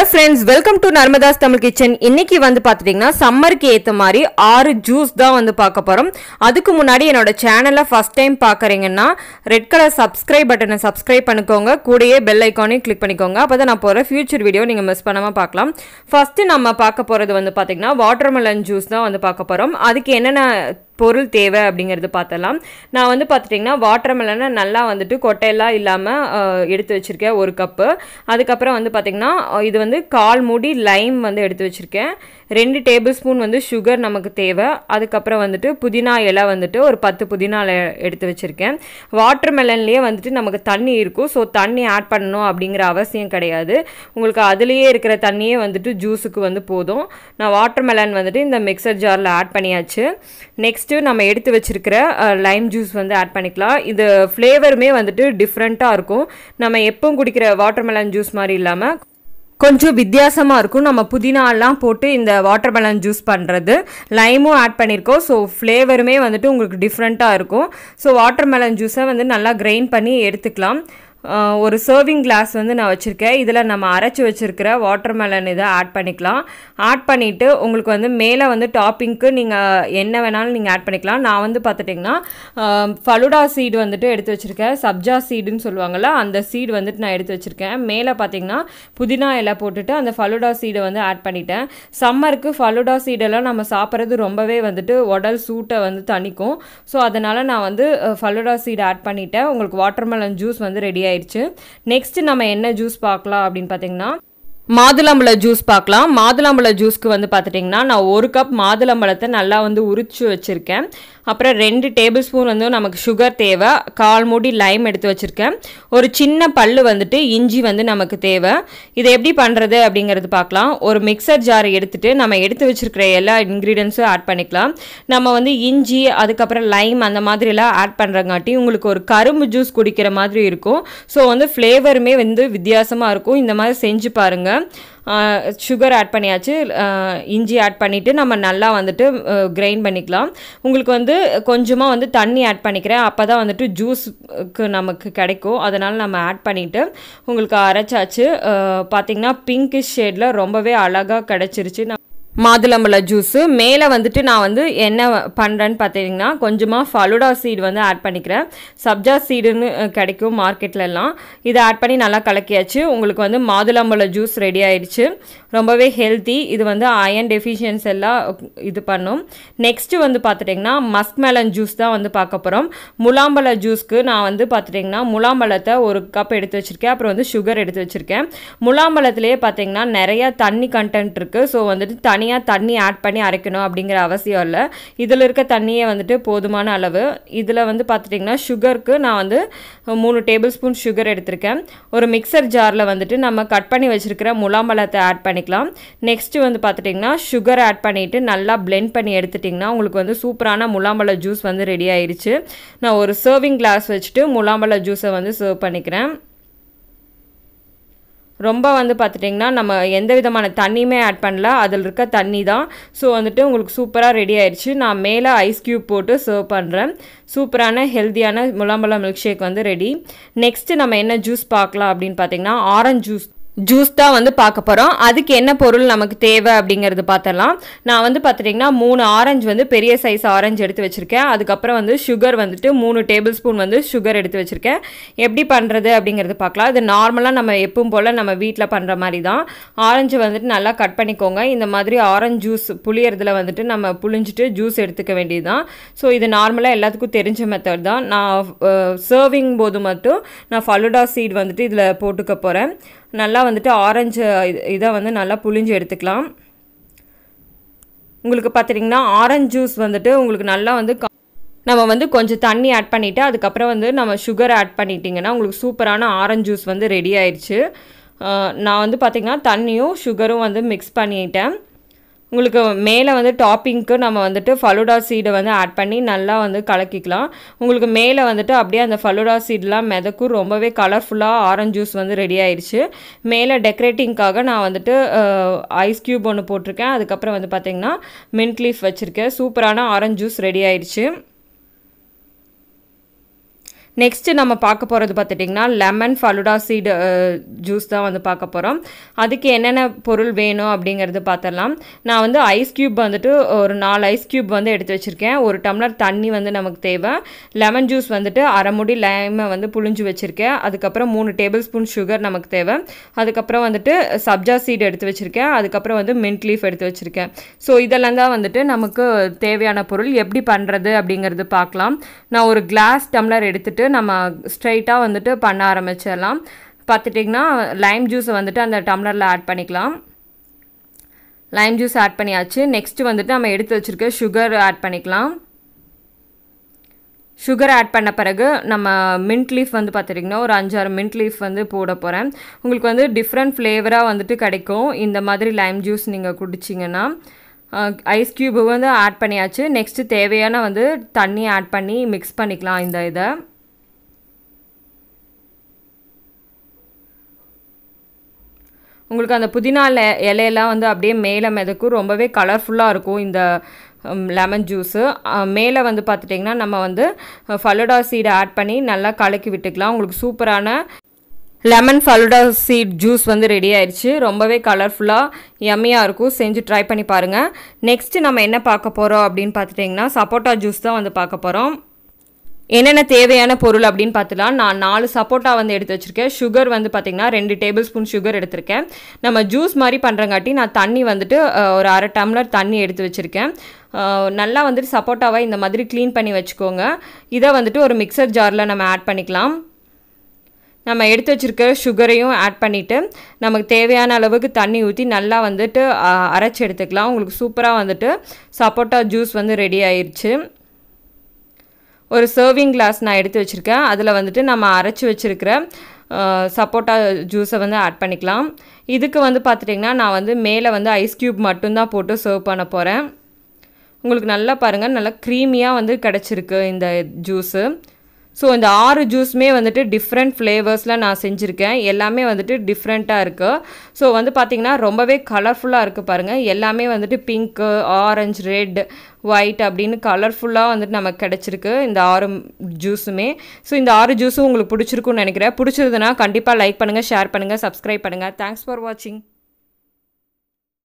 Hello friends welcome to Narmada's Tamil kitchen இன்னைக்கு வந்து பார்த்துட்டிங்கன்னா சம்மருக்கு ஏற்ற மாதிரி ஆறு ஜூஸ் தான் வந்து பார்க்க போகிறோம் அதுக்கு முன்னாடி என்னோட சேனலை ஃபஸ்ட் டைம் பார்க்குறீங்கன்னா ரெட் கலர் சப்ஸ்கிரைப் பட்டனை சப்ஸ்கிரைப் பண்ணிக்கோங்க. கூடயே பெல் ஐக்கானையும் கிளிக் பண்ணிக்கோங்க. அப்போ தான் நான் போகிற ஃபியூச்சர் வீடியோ நீங்கள் மிஸ் பண்ணாமல் பார்க்கலாம். ஃபஸ்ட்டு நம்ம பார்க்க போகிறது வந்து பார்த்திங்கன்னா வாட்டர்மெலன் ஜூஸ் தான் வந்து பார்க்க போகிறோம் அதுக்கு என்னென்ன பொருள் தேவை அப்படிங்கிறது பார்த்தலாம் நான் வந்து பார்த்துட்டிங்கன்னா வாட்டர்மெலனை நல்லா வந்துட்டு கொட்டையெல்லாம் இல்லாமல் எடுத்து வச்சுருக்கேன் ஒரு கப்பு. அதுக்கப்புறம் வந்து பார்த்திங்கன்னா இது வந்து கால் மூடி லைம் வந்து எடுத்து வச்சுருக்கேன். ரெண்டு டேபிள் ஸ்பூன் வந்து சுகர் நமக்கு தேவை. அதுக்கப்புறம் வந்துட்டு புதினா இலை வந்துட்டு ஒரு பத்து புதினா எடுத்து வச்சுருக்கேன். வாட்டர்மெலன்லேயே வந்துட்டு நமக்கு தண்ணி இருக்கும். ஸோ தண்ணி ஆட் பண்ணணும் அப்படிங்கிற அவசியம் கிடையாது. உங்களுக்கு அதுலேயே இருக்கிற தண்ணியே வந்துட்டு ஜூஸுக்கு வந்து போதும். நான் வாட்டர்மெலன் வந்துட்டு இந்த மிக்சர் ஜாரில் ஆட் பண்ணியாச்சு. நெக்ஸ்ட் நெக்ஸ்ட்டு நம்ம எடுத்து வச்சிருக்கிற லைம் ஜூஸ் வந்து ஆட் பண்ணிக்கலாம். இது ஃப்ளேவருமே வந்துட்டு டிஃப்ரெண்ட்டாக இருக்கும். நம்ம எப்பவும் குடிக்கிற வாட்டர்மெலன் ஜூஸ் மாதிரி இல்லாமல் கொஞ்சம் வித்தியாசமாக இருக்கும். நம்ம புதினாலாம் போட்டு இந்த வாட்டர்மெலன் ஜூஸ் பண்ணுறது லைமும் ஆட் பண்ணியிருக்கோம் ஸோ ஃப்ளேவருமே வந்துட்டு உங்களுக்கு டிஃப்ரெண்ட்டாக இருக்கும். ஸோ வாட்டர்மெலன் ஜூஸை வந்து நல்லா கிரைண்ட் பண்ணி எடுத்துக்கலாம். ஒரு சர்விங் கிளாஸ் வந்து நான் வச்சுருக்கேன். இதில் நம்ம அரைச்சி வச்சுருக்கிற வாட்டர்மெலன் இதை ஆட் பண்ணிக்கலாம். ஆட் பண்ணிவிட்டு உங்களுக்கு வந்து மேலே வந்து டாப்பிங்க்கு நீங்கள் என்ன வேணாலும் நீங்கள் ஆட் பண்ணிக்கலாம். நான் வந்து பார்த்துட்டிங்கன்னா ஃபலுடா சீடு வந்துட்டு எடுத்து வச்சுருக்கேன். சப்ஜா சீடுன்னு சொல்லுவாங்கள்ல அந்த சீடு வந்துட்டு நான் எடுத்து வச்சுருக்கேன். மேலே பார்த்தீங்கன்னா புதினா இலை போட்டுட்டு அந்த ஃபலுடா சீடை வந்து ஆட் பண்ணிட்டேன். சம்மருக்கு ஃபலுடா சீடெல்லாம் நம்ம சாப்பிட்றது ரொம்பவே வந்துட்டு உடல் சூட்டை வந்து தணிக்கும். ஸோ அதனால் நான் வந்து ஃபலுடா சீடு ஆட் பண்ணிட்டேன். உங்களுக்கு வாட்டர்மெலன் ஜூஸ் வந்து ரெடியாக ரெடி ஆயிடுச்சு. நெக்ஸ்ட் நம்ம என்ன ஜூஸ் பார்க்கலாம் அப்படின்னு பார்த்தீங்கன்னா மாதுளம்பழ ஜூஸ் பார்க்கலாம். மாதுளம்பழ ஜூஸ்க்கு வந்து பார்த்துட்டிங்கன்னா நான் ஒரு கப் மாதுளம்பழத்தை நல்லா வந்து உரிச்சு வச்சுருக்கேன். அப்புறம் ரெண்டு டேபிள் ஸ்பூன் வந்து நமக்கு சுகர் தேவை. கால் மூடி லைம் எடுத்து வச்சுருக்கேன். ஒரு சின்ன பல்லு வந்துட்டு இஞ்சி வந்து நமக்கு தேவை. இதை எப்படி பண்ணுறது அப்படிங்கிறது பார்க்கலாம். ஒரு மிக்சர் ஜார் எடுத்துகிட்டு நம்ம எடுத்து வச்சுருக்கிற எல்லா இன்க்ரீடியன்ஸும் ஆட் பண்ணிக்கலாம். நம்ம வந்து இஞ்சி அதுக்கப்புறம் லைம் அந்த மாதிரிலாம் ஆட் பண்ணுறங்காட்டி உங்களுக்கு ஒரு கரும்பு ஜூஸ் குடிக்கிற மாதிரி இருக்கும். ஸோ வந்து ஃப்ளேவருமே வந்து வித்தியாசமாக இருக்கும். இந்த மாதிரி செஞ்சு பாருங்கள் சுகர் ஆட் பண்ணியாச்சு. இஞ்சி ஆட் பண்ணிவிட்டு நம்ம நல்லா வந்துட்டு கிரைண்ட் பண்ணிக்கலாம். உங்களுக்கு வந்து கொஞ்சமாக வந்து தண்ணி ஆட் பண்ணிக்கிறேன். அப்போ தான் வந்துட்டு ஜூஸ்க்கு நமக்கு கிடைக்கும். அதனால் நம்ம ஆட் பண்ணிவிட்டு உங்களுக்கு அரைச்சாச்சு. பார்த்திங்கன்னா பிங்கிஷ் ஷேடில் ரொம்பவே அழகாக கிடச்சிருச்சு. நான் மாதுளம்பழ ஜூஸு மேலே வந்துட்டு நான் வந்து என்ன பண்ணுறேன்னு பார்த்தீங்கன்னா கொஞ்சமாக ஃபலுடா சீடு வந்து ஆட் பண்ணிக்கிறேன். சப்ஜா சீடுன்னு கிடைக்கும் மார்க்கெட்லலாம் இதை ஆட் பண்ணி நல்லா கலக்கியாச்சு. உங்களுக்கு வந்து மாதுளம்பழ ஜூஸ் ரெடி ஆயிடுச்சு. ரொம்பவே ஹெல்த்தி இது வந்து அயன் டெஃபிஷியன்ஸ் எல்லாம் இது பண்ணும். நெக்ஸ்ட்டு வந்து பார்த்துட்டிங்கன்னா மஸ்க்மேலன் ஜூஸ் தான் வந்து பார்க்க போகிறோம் முலாம்பழ ஜூஸ்க்கு நான் வந்து பார்த்துட்டிங்கன்னா முலாம்பழத்தை ஒரு கப் எடுத்து வச்சுருக்கேன். அப்புறம் வந்து சுகர் எடுத்து வச்சுருக்கேன். முலாம்பழத்துலேயே பார்த்தீங்கன்னா நிறையா தண்ணி கண்டென்ட் இருக்குது ஸோ வந்துட்டு தனியாக தண்ணி ஆட் பண்ணி அரைக்கணும் அப்படிங்கிற அவசியம் இல்லை. இதில் இருக்க தண்ணியே வந்துட்டு போதுமான அளவு. இதில் வந்து பார்த்துட்டிங்கன்னா சுகருக்கு நான் வந்து மூணு டேபிள் ஸ்பூன் சுகர் எடுத்திருக்கேன். ஒரு மிக்சர் ஜாரில் வந்துட்டு நம்ம கட் பண்ணி வச்சுருக்கிற முலாம்பழத்தை ஆட் பண்ணிக்கலாம். நெக்ஸ்ட்டு வந்து பார்த்துட்டிங்கன்னா சுகர் ஆட் பண்ணிவிட்டு நல்லா பிளெண்ட் பண்ணி எடுத்துட்டிங்கன்னா உங்களுக்கு வந்து சூப்பரான முலாம்பழ ஜூஸ் வந்து ரெடி ஆயிடுச்சு நான் ஒரு சர்விங் கிளாஸ் வச்சுட்டு முலாம்பழ ஜூஸை வந்து சர்வ் பண்ணிக்கிறேன். ரொம்ப வந்து பார்த்துட்டிங்கன்னா நம்ம எந்த விதமான தண்ணியுமே ஆட் பண்ணல. அதில் இருக்க தண்ணி தான். ஸோ வந்துட்டு உங்களுக்கு சூப்பராக ரெடி ஆயிடுச்சு நான் மேலே ஐஸ் க்யூப் போட்டு சர்வ் பண்ணுறேன் சூப்பரான ஹெல்த்தியான முலாம்பழம் மில்க் ஷேக் வந்து ரெடி நெக்ஸ்ட்டு நம்ம என்ன ஜூஸ் பார்க்கலாம் அப்படின்னு பார்த்தீங்கன்னா ஆரஞ்ச் ஜூஸ் ஜூஸ் தான் வந்து பார்க்க போகிறோம் அதுக்கு என்ன பொருள் நமக்கு தேவை அப்படிங்கிறது பார்த்தலாம் நான் வந்து பார்த்துட்டிங்கன்னா மூணு ஆரஞ்சு வந்து பெரிய சைஸ் ஆரஞ்சு எடுத்து வச்சுருக்கேன். அதுக்கப்புறம் வந்து சுகர் வந்துட்டு மூணு டேபிள் ஸ்பூன் வந்து சுகர் எடுத்து வச்சுருக்கேன். எப்படி பண்ணுறது அப்படிங்கிறது பார்க்கலாம். இது நார்மலாக நம்ம எப்பவும் போல் நம்ம வீட்டில் பண்ணுற மாதிரி தான் ஆரஞ்சு வந்துட்டு நல்லா கட் பண்ணிக்கோங்க. இந்த மாதிரி ஆரஞ்சு ஜூஸ் புளியறதுல வந்துட்டு நம்ம புளிஞ்சிட்டு ஜூஸ் எடுத்துக்க வேண்டியது தான் ஸோ இது நார்மலாக எல்லாத்துக்கும் தெரிஞ்ச மெத்தட் தான். நான் சர்விங் போது மட்டும் நான் ஃபலுடா சீட் வந்துட்டு இதில் போட்டுக்க போகிறேன் நல்லா வந்துட்டு ஆரஞ்சு இதை வந்து நல்லா புழிஞ்சு எடுத்துக்கலாம். உங்களுக்கு பார்த்துட்டிங்கன்னா ஆரஞ்சு ஜூஸ் வந்துட்டு உங்களுக்கு நல்லா வந்து நம்ம வந்து கொஞ்சம் தண்ணி ஆட் பண்ணிவிட்டு அதுக்கப்புறம் வந்து நம்ம சுகர் ஆட் பண்ணிட்டிங்கன்னா உங்களுக்கு சூப்பரான ஆரஞ்சு ஜூஸ் வந்து ரெடி ஆயிடுச்சு. நான் வந்து பார்த்திங்கன்னா தண்ணியும் சுகரும் வந்து மிக்ஸ் பண்ணிட்டேன். உங்களுக்கு மேலே வந்து டாப்பிங்க்கு நம்ம வந்துட்டு ஃபலூடா சீடை வந்து ஆட் பண்ணி நல்லா வந்து கலக்கிக்கலாம். உங்களுக்கு மேலே வந்துட்டு அப்படியே அந்த ஃபலூடா சீடெலாம் மிதக்கும். ரொம்பவே கலர்ஃபுல்லாக ஆரஞ்ச் ஜூஸ் வந்து ரெடி ஆயிடுச்சு மேலே டெக்கரேட்டிங்க்காக நான் வந்துட்டு ஐஸ் க்யூப் ஒன்று போட்டிருக்கேன். அதுக்கப்புறம் வந்து பார்த்திங்கன்னா மின்ட் லீஃப் வச்சுருக்கேன். சூப்பரான ஆரஞ்ச் ஜூஸ் ரெடி ஆயிடுச்சு நெக்ஸ்ட்டு நம்ம பார்க்க போகிறது பார்த்துட்டிங்கன்னா லெமன் ஃபலுடா சீடு ஜூஸ் தான் வந்து பார்க்க போகிறோம் அதுக்கு என்னென்ன பொருள் வேணும் அப்படிங்கிறது பார்த்துடலாம். நான் வந்து ஐஸ் க்யூப் வந்துட்டு ஒரு நாலு ஐஸ் க்யூப் வந்து எடுத்து வச்சுருக்கேன். ஒரு டம்ளர் தண்ணி வந்து நமக்கு தேவை. லெமன் ஜூஸ் வந்துட்டு அரை முடி லைமை வந்து புழிஞ்சு வச்சுருக்கேன். அதுக்கப்புறம் மூணு டேபிள் ஸ்பூன் சுகர் நமக்கு தேவை. அதுக்கப்புறம் வந்துட்டு சப்ஜா சீடு எடுத்து வச்சுருக்கேன். அதுக்கப்புறம் வந்து மின்ட் லீஃப் எடுத்து வச்சுருக்கேன். ஸோ இதெல்லாம் தான் வந்துட்டு நமக்கு தேவையான பொருள். எப்படி பண்ணுறது அப்படிங்கிறது பார்க்கலாம். நான் ஒரு கிளாஸ் டம்ளர் எடுத்துகிட்டு நம்ம ஸ்ட்ரைட்டாக வந்துட்டு பண்ண ஆரம்பிச்சிடலாம். பார்த்துட்டிங்கன்னா லைம் ஜூஸை வந்துட்டு அந்த டம்ளரில் ஆட் பண்ணிக்கலாம். லைம் ஜூஸ் ஆட் பண்ணியாச்சு. நெக்ஸ்ட்டு வந்துட்டு நம்ம எடுத்து வச்சுருக்க சுகர் ஆட் பண்ணிக்கலாம். சுகர் ஆட் பண்ண பிறகு நம்ம மின்ட் லீஃப் வந்து பார்த்துட்டிங்கன்னா ஒரு அஞ்சாறு மின்ட் லீஃப் வந்து போட போகிறேன் உங்களுக்கு வந்து டிஃப்ரெண்ட் ஃப்ளேவராக வந்துட்டு கிடைக்கும். இந்த மாதிரி லைம் ஜூஸ் நீங்கள் குடிச்சிங்கன்னா ஐஸ் க்யூப் வந்து ஆட் பண்ணியாச்சு. நெக்ஸ்ட்டு தேவையான வந்து தண்ணி ஆட் பண்ணி மிக்ஸ் பண்ணிக்கலாம் இந்த இதை. உங்களுக்கு அந்த புதினா இலையெல்லாம் வந்து அப்படியே மேலே மிதக்கும். ரொம்பவே கலர்ஃபுல்லாக இருக்கும் இந்த லெமன் ஜூஸு மேலே வந்து பார்த்துட்டிங்கன்னா நம்ம வந்து ஃபலுடா சீடை ஆட் பண்ணி நல்லா கலக்கி விட்டுக்கலாம். உங்களுக்கு சூப்பரான லெமன் ஃபலுடா சீட் ஜூஸ் வந்து ரெடி ஆயிடுச்சு. ரொம்பவே கலர்ஃபுல்லாக யம்மியாக இருக்கும். செஞ்சு ட்ரை பண்ணி பாருங்கள் நெக்ஸ்ட்டு நம்ம என்ன பார்க்க போகிறோம் அப்படின்னு பார்த்துட்டிங்கன்னா சப்போட்டா ஜூஸ் தான் வந்து பார்க்க போகிறோம் என்னென்ன தேவையான பொருள் அப்படின்னு பார்த்துலாம். நான் நாலு சப்போட்டா வந்து எடுத்து வச்சுருக்கேன். சுகர் வந்து பார்த்திங்கன்னா ரெண்டு டேபிள் ஸ்பூன் சுகர் எடுத்திருக்கேன். நம்ம ஜூஸ் மாதிரி பண்ணுறங்காட்டி நான் தண்ணி வந்துட்டு ஒரு அரை டம்ளர் தண்ணி எடுத்து வச்சுருக்கேன். நல்லா வந்துட்டு சப்போட்டாவை இந்த மாதிரி க்ளீன் பண்ணி வச்சுக்கோங்க. இதை வந்துட்டு ஒரு மிக்சர் ஜாரில் நம்ம ஆட் பண்ணிக்கலாம். நம்ம எடுத்து வச்சுருக்க சுகரையும் ஆட் பண்ணிவிட்டு நமக்கு தேவையான அளவுக்கு தண்ணி ஊற்றி நல்லா வந்துட்டு அரைச்சி எடுத்துக்கலாம். உங்களுக்கு சூப்பராக வந்துட்டு சப்போட்டா ஜூஸ் வந்து ரெடி ஆயிடுச்சு ஒரு சர்விங் கிளாஸ் நான் எடுத்து வச்சுருக்கேன். அதில் வந்துட்டு நம்ம அரைச்சி வச்சுருக்கிற சப்போட்டா ஜூஸை வந்து ஆட் பண்ணிக்கலாம். இதுக்கு வந்து பார்த்துட்டிங்கன்னா நான் வந்து மேலே வந்து ஐஸ் க்யூப் மட்டும்தான் போட்டு சர்வ் பண்ண போகிறேன் உங்களுக்கு நல்லா பாருங்கள் நல்லா க்ரீமியாக வந்து கிடச்சிருக்கு இந்த ஜூஸு ஸோ இந்த ஆறு ஜூஸுமே வந்துட்டு டிஃப்ரெண்ட் ஃப்ளேவர்ஸில் நான் செஞ்சுருக்கேன். எல்லாமே வந்துட்டு டிஃப்ரெண்ட்டாக இருக்குது ஸோ வந்து பார்த்திங்கன்னா ரொம்பவே கலர்ஃபுல்லாக இருக்குது பாருங்கள் எல்லாமே வந்துட்டு பிங்க்கு ஆரஞ்சு ரெட் ஒயிட் அப்படின்னு கலர்ஃபுல்லாக வந்துட்டு நமக்கு கிடச்சிருக்கு இந்த ஆறு ஜூஸுமே. ஸோ இந்த ஆறு ஜூஸும் உங்களுக்கு பிடிச்சிருக்குன்னு நினைக்கிறேன். பிடிச்சிருதுன்னா கண்டிப்பாக லைக் பண்ணுங்கள் ஷேர் பண்ணுங்கள் சப்ஸ்கிரைப் பண்ணுங்கள் தேங்க்ஸ் ஃபார் வாட்சிங்